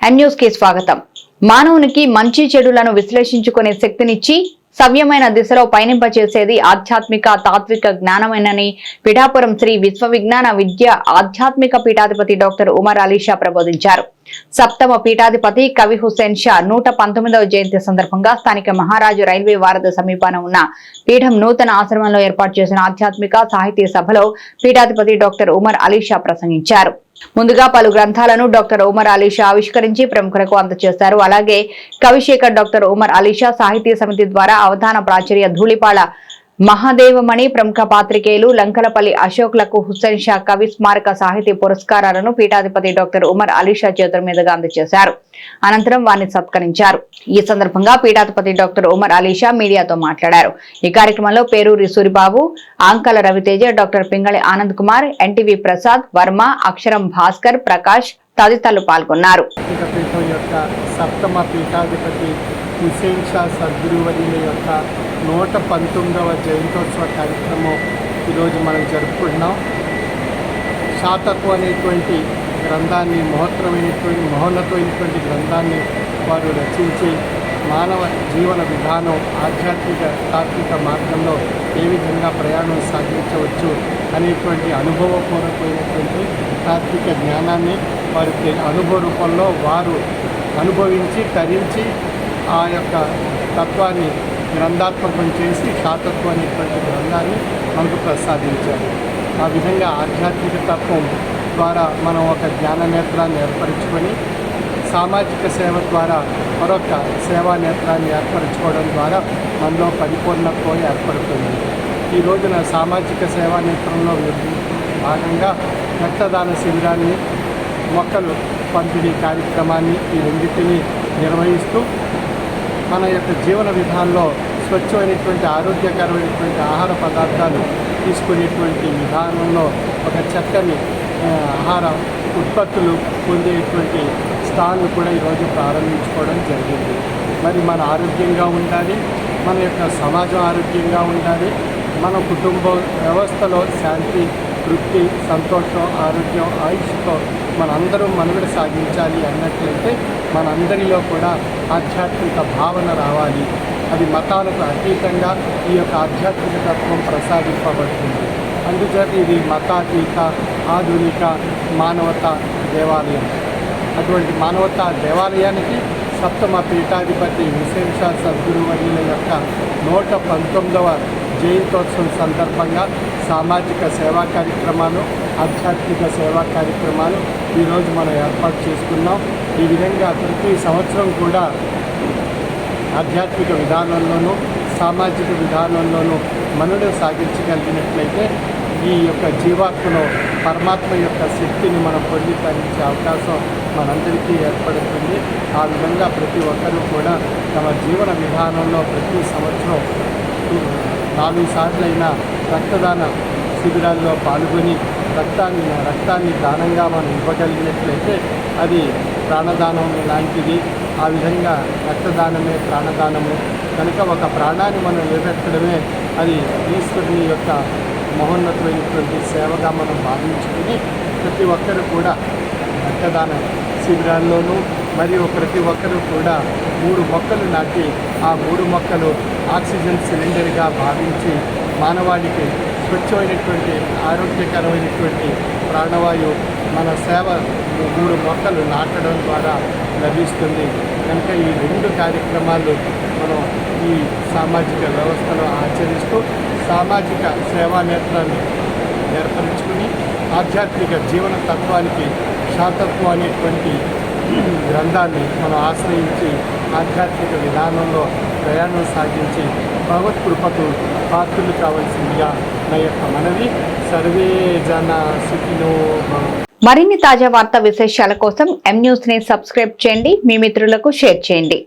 న్యూస్కి స్వాగతం. మానవునికి మంచి చెడులను విశ్లేషించుకునే శక్తినిచ్చి సవ్యమైన దిశలో పయనింపచేసేది ఆధ్యాత్మిక తాత్విక జ్ఞానమేనని పిఠాపురం శ్రీ విశ్వ విజ్ఞాన విద్య ఆధ్యాత్మిక పీఠాధిపతి డాక్టర్ ఉమర్ అలీషా ప్రబోధించారు. సప్తమ పీఠాధిపతి కవి హుస్సేన్ షా నూట పంతొమ్మిదవ జయంతి సందర్భంగా స్థానిక మహారాజు రైల్వే వారధి సమీపాన ఉన్న పీఠం నూతన ఆశ్రమంలో ఏర్పాటు చేసిన ఆధ్యాత్మిక సాహితీ సభలో పీఠాధిపతి డాక్టర్ ఉమర్ అలీషా ప్రసంగించారు. ముందుగా పలు గ్రంథాలను డాక్టర్ ఉమర్ అలీషా ఆవిష్కరించి ప్రముఖులకు అందజేశారు అలాగే కవిశేఖర్ డాక్టర్ ఉమర్ అలీషా సాహితీ సమితి ద్వారా అవధాన ప్రాచుర్య ధూళిపాళ మహాదేవమణి ప్రముఖ పాత్రికేయులు లంకలపల్లి అశోక్లకు హుస్సేన్ షా కవి స్మారక సాహితీ పురస్కారాలను పీఠాధిపతి డాక్టర్ ఉమర్ అలీషా చేతుల మీదుగా అందజేశారు. అనంతరం వారిని సత్కరించారు. ఈ సందర్భంగా పీఠాధిపతి డాక్టర్ ఉమర్ అలీషా మీడియాతో మాట్లాడారు. ఈ కార్యక్రమంలో పేరూరి సూరిబాబు ఆంకల రవితేజ డాక్టర్ పింగళి ఆనంద్ కుమార్ ఎన్టీవీ ప్రసాద్ వర్మ అక్షరం భాస్కర్ ప్రకాష్ తదితరులు పాల్గొన్నారు. హుసేన్ షా సద్గురువర్యుల యొక్క నూట పంతొమ్మిదవ జయంతోత్సవ కార్యక్రమం ఈరోజు మనం జరుపుకుంటున్నాం. శాతత్వం అనేటువంటి గ్రంథాన్ని మహోత్తరమైనటువంటి మహోన్నతమైనటువంటి గ్రంథాన్ని వారు రచించి మానవ జీవన విధానం ఆధ్యాత్మిక తాత్విక మార్గంలో ఏ విధంగా ప్రయాణం సాగించవచ్చు అనేటువంటి అనుభవపూర్వకమైనటువంటి తాత్విక జ్ఞానాన్ని వారి అనుభవ రూపంలో వారు అనుభవించి తరించి ఆ యొక్క తత్వాన్ని గ్రంథాత్మకం చేసి శాతత్వం అనేటువంటి గ్రంథాన్ని మనకు ప్రసాదించారు. ఆ విధంగా ఆధ్యాత్మిక తత్వం ద్వారా మనం ఒక జ్ఞాన నేత్రాన్ని ఏర్పరచుకొని సామాజిక సేవ ద్వారా మరొక సేవా నేత్రాన్ని ఏర్పరచుకోవడం ద్వారా మనలో పరిపూర్ణత్వం ఏర్పడుతుంది. ఈ రోజున సామాజిక సేవా నేత్రంలో భాగంగా రక్తదాన శిబిరాన్ని మొక్కలు పంపిణీ కార్యక్రమాన్ని ఈ రెండింటినీ నిర్వహిస్తూ మన యొక్క జీవన విధానంలో స్వచ్ఛమైనటువంటి ఆరోగ్యకరమైనటువంటి ఆహార పదార్థాలు తీసుకునేటువంటి విధానంలో ఒక చక్కని ఆహార ఉత్పత్తులు పొందేటువంటి స్థాన్లు కూడా ఈరోజు ప్రారంభించుకోవడం జరిగింది. మరి మన ఆరోగ్యంగా ఉండాలి మన యొక్క సమాజం ఆరోగ్యంగా ఉండాలి మన కుటుంబ వ్యవస్థలో శాంతి తృప్తి సంతోషం ఆరోగ్యం ఆయుష్తో మనందరం మనుగడ సాగించాలి అన్నట్లయితే మనందరిలో కూడా ఆధ్యాత్మిక భావన రావాలి. అది మతాలకు అతీతంగా ఈ యొక్క ఆధ్యాత్మిక తత్వం ప్రసాదింపబడుతుంది. అందుచేత ఇది మతాతీత ఆధునిక మానవత దేవాలయం. అటువంటి మానవతా దేవాలయానికి సప్తమ పీఠాధిపతి విశేష షా సద్గురువర్యుల యొక్క నూట పంతొమ్మిదవ జయంతోత్సవం సందర్భంగా సామాజిక సేవా కార్యక్రమాలు ఆధ్యాత్మిక సేవా కార్యక్రమాలు ఈరోజు మనం ఏర్పాటు చేసుకున్నాం. ఈ విధంగా ప్రతి సంవత్సరం కూడా ఆధ్యాత్మిక విధానంలోనూ సామాజిక విధానంలోనూ మనుడు సాగించగలిగినట్లయితే ఈ యొక్క జీవాత్మలో పరమాత్మ యొక్క శక్తిని మనం పొంది తరించే అవకాశం మనందరికీ ఏర్పడుతుంది. ఆ విధంగా ప్రతి ఒక్కరూ కూడా తమ జీవన విధానంలో ప్రతి సంవత్సరం నాలుగు సార్లైనా రక్తదాన శిబిరాల్లో పాల్గొని రక్తాన్ని రక్తాన్ని దానంగా మనం ఇవ్వగలిగినట్లయితే అది ప్రాణదానం లాంటిది. ఆ విధంగా రక్తదానమే ప్రాణదానము. కనుక ఒక ప్రాణాన్ని మనం నిలబెట్టడమే అది ఈశ్వరుని యొక్క మహోన్నతమైనటువంటి సేవగా మనం భావించుకుని ప్రతి ఒక్కరు కూడా రక్తదాన శిబిరాల్లోనూ మరియు ప్రతి ఒక్కరూ కూడా మూడు మొక్కలు నాటి ఆ మూడు మొక్కలు ఆక్సిజన్ సిలిండర్గా భావించి మానవాళికి స్వచ్ఛమైనటువంటి ఆరోగ్యకరమైనటువంటి ప్రాణవాయువు మన సేవ మూడు మొక్కలు నాటడం ద్వారా లభిస్తుంది. కనుక ఈ రెండు కార్యక్రమాలు మనం ఈ సామాజిక వ్యవస్థలో ఆచరిస్తూ సామాజిక సేవా నేత్రాన్ని ఏర్పరచుకుని ఆధ్యాత్మిక జీవన తత్వానికి శాతత్వం అనేటువంటి గ్రంథాన్ని మనం ఆశ్రయించి ఆధ్యాత్మిక విధానంలో ప్రయాణం సాగించి భగవత్ కృపకు పాత్రులు కావాల్సిందిగా నా యొక్క మనవి. సర్వే జన సుఖినో మరిన్ని తాజా వార్తా విశేషాల కోసం ఎం న్యూస్ని సబ్స్క్రైబ్ చేయండి. మీ మిత్రులకు షేర్ చేయండి.